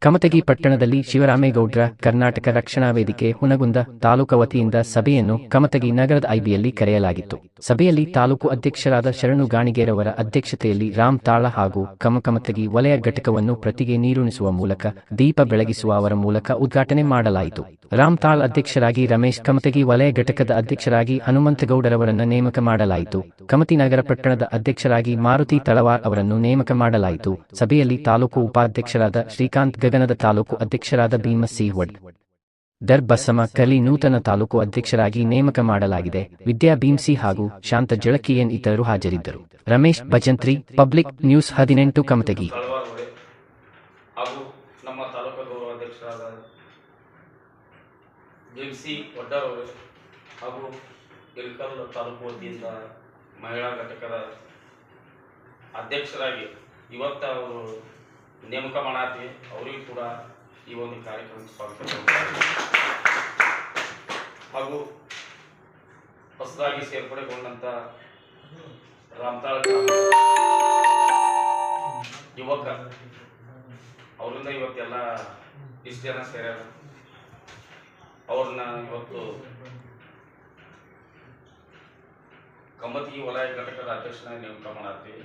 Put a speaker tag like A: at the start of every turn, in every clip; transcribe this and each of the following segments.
A: ಕಮತಗಿ ಪಟ್ಟಣದಲ್ಲಿ ಶಿವರಾಮೇಗೌಡ್ರ ಕರ್ನಾಟಕ ರಕ್ಷಣಾ ವೇದಿಕೆ ಹುನಗುಂದ ತಾಲೂಕು ವತಿಯಿಂದ ಸಭೆಯನ್ನು ಕಮತಗಿ ನಗರದ ಐಬಿಯಲ್ಲಿ ಕರೆಯಲಾಗಿತ್ತು. ಸಭೆಯಲ್ಲಿ ತಾಲೂಕು ಅಧ್ಯಕ್ಷರಾದ ಶರಣು ಗಾಣಿಗೇರವರ ಅಧ್ಯಕ್ಷತೆಯಲ್ಲಿ ರಾಮ್ ತಾಳ ಹಾಗೂ ಕಮಕಮತಗಿ ವಲಯ ಘಟಕವನ್ನು ಪ್ರತಿಗೆ ನೀರುಣಿಸುವ ಮೂಲಕ ದೀಪ ಬೆಳಗಿಸುವ ಅವರ ಮೂಲಕ ಉದ್ಘಾಟನೆ ಮಾಡಲಾಯಿತು. ರಾಮ್ ತಾಳ್ ಅಧ್ಯಕ್ಷರಾಗಿ ರಮೇಶ್ ಕಮತಗಿ ವಲಯ ಘಟಕದ ಅಧ್ಯಕ್ಷರಾಗಿ ಹನುಮಂತಗೌಡರವರನ್ನು ನೇಮಕ ಮಾಡಲಾಯಿತು. ಕಮತಿ ನಗರ ಪಟ್ಟಣದ ಅಧ್ಯಕ್ಷರಾಗಿ ಮಾರುತಿ ತಳವಾರ್ ಅವರನ್ನು ನೇಮಕ ಮಾಡಲಾಯಿತು. ಸಭೆಯಲ್ಲಿ ತಾಲೂಕು ಉಪಾಧ್ಯಕ್ಷರಾದ ಶ್ರೀಕಾಂತ್ ಗಗನದ ತಾಲೂಕು ಅಧ್ಯಕ್ಷರಾದ ಭೀಮ ಸಿಹ್ವಡ್ ಡರ್ ಬಸಮ ಕಲಿ ನೂತನ ತಾಲೂಕು ಅಧ್ಯಕ್ಷರಾಗಿ ನೇಮಕ ಮಾಡಲಾಗಿದೆ. ವಿದ್ಯಾ ಭೀಮ್ಸಿ ಹಾಗೂ ಶಾಂತ ಜಳಕಿಯನ್ ಇತರರು ಹಾಜರಿದ್ದರು. ರಮೇಶ್ ಭಜಂತ್ರಿ, ಪಬ್ಲಿಕ್ ನ್ಯೂಸ್ ಹದಿನೆಂಟು ಕಮತಗಿ.
B: ಹಾಗೂ ನಮ್ಮ ಹಾಗೂ ಮಹಿಳಾ ಘಟಕದ ಅಧ್ಯಕ್ಷರಾಗಿ ಇವತ್ತು ಅವರು ನೇಮಕ ಮಾಡಿ ಅವರಿಗೂ ಕೂಡ ಈ ಒಂದು ಕಾರ್ಯಕ್ರಮಕ್ಕೆ ಸ್ವಾಗತ. ಹಾಗೂ ಹೊಸದಾಗಿ ಸೇರ್ಪಡೆಗೊಂಡಂತ ರಾಮತಾಳ ಯುವಕ. ಅವರಿಂದ ಇವತ್ತೆಲ್ಲ ಇಷ್ಟು ಜನ ಸೇರ್ಯಾರ. ಅವ್ರನ್ನ ಇವತ್ತು ಕಮತಿ ವಲಯ ಘಟಕದ ಅಧ್ಯಕ್ಷನಾಗಿ ನೇಮಕ ಮಾಡತ್ತೀವಿ.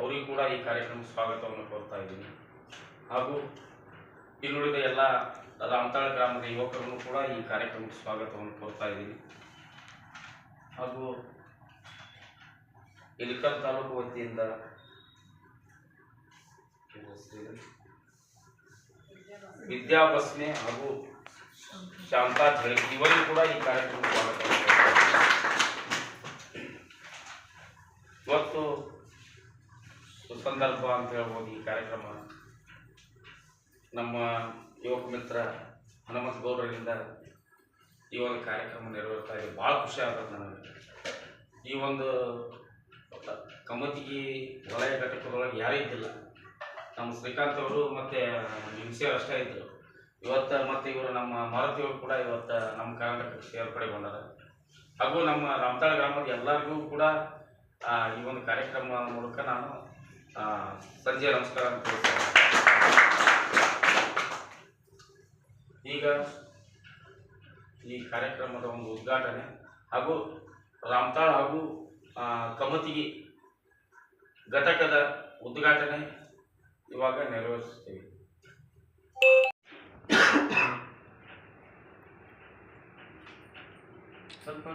B: ಅವರಿಗೂ ಕೂಡ ಈ ಕಾರ್ಯಕ್ರಮ ಸ್ವಾಗತವನ್ನು ಕೋರ್ತಾ ಇದ್ದೀನಿ. ಹಾಗೂ ಇಲ್ಲುಳಿದ ಎಲ್ಲ ರಾಮತಾಳ ಗ್ರಾಮದ ಯುವಕರನ್ನು ಕೂಡ ಈ ಕಾರ್ಯಕ್ರಮಕ್ಕೆ ಸ್ವಾಗತವನ್ನು ಕೋರ್ತಾ ಇದ್ದೀನಿ. ಹಾಗೂ ಇಲಿಕಲ್ ತಾಲೂಕು ವತಿಯಿಂದ ವಿದ್ಯಾಭಸ್ಮೆ ಹಾಗೂ ಶಾಂತಾ ಝಳಕಿ ಇವರಿಗೂ ಕೂಡ ಈ ಕಾರ್ಯಕ್ರಮ ಸ್ವಾಗತ ಇವತ್ತು ಸುಸಂದರ್ಭ ಅಂತ ಹೇಳ್ಬೋದು ಈ ಕಾರ್ಯಕ್ರಮ. ನಮ್ಮ ಯುವಕ ಮಿತ್ರ ಹನುಮಂತ ಗೌಡರಿಂದ ಈ ಒಂದು ಕಾರ್ಯಕ್ರಮ ನೆರವೇರ್ತಾ ಇದೆ. ಭಾಳ ಖುಷಿ ಆಗ್ತದೆ ನನಗೆ. ಈ ಒಂದು ಕಮತಿಗಿ ವಲಯ ಘಟಕದೊಳಗೆ ಯಾರೂ ಇದ್ದಿಲ್ಲ. ನಮ್ಮ ಶ್ರೀಕಾಂತ್ ಅವರು ಮತ್ತು ಹಿಂಸೆಯವರು ಅಷ್ಟೇ ಇದ್ದರು. ಇವತ್ತು ಮತ್ತು ಇವರು ನಮ್ಮ ಮಾರುತಿಯವರು ಕೂಡ ಇವತ್ತು ನಮ್ಮ ಕರ್ನಾಟಕಕ್ಕೆ ಸೇರ್ಪಡೆಗೊಂಡಾರ ಹಾಗೂ ನಮ್ಮ ರಾಮತಾಳ ಗ್ರಾಮದ ಎಲ್ಲರಿಗೂ ಕೂಡ ಈ ಒಂದು ಕಾರ್ಯಕ್ರಮ ಮೂಲಕ ನಾನು ಸಂಜೆ ನಮಸ್ಕಾರ ಅಂತ ಈಗ ಈ ಕಾರ್ಯಕ್ರಮದ ಒಂದು ಉದ್ಘಾಟನೆ ಹಾಗೂ ರಾಮತಾಳ್ ಹಾಗೂ ಆ, ಕಮತಿಗಿ ಘಟಕದ ಉದ್ಘಾಟನೆ ಇವಾಗ ನೆರವೇರಿಸ್ತೀವಿ ಸ್ವಲ್ಪ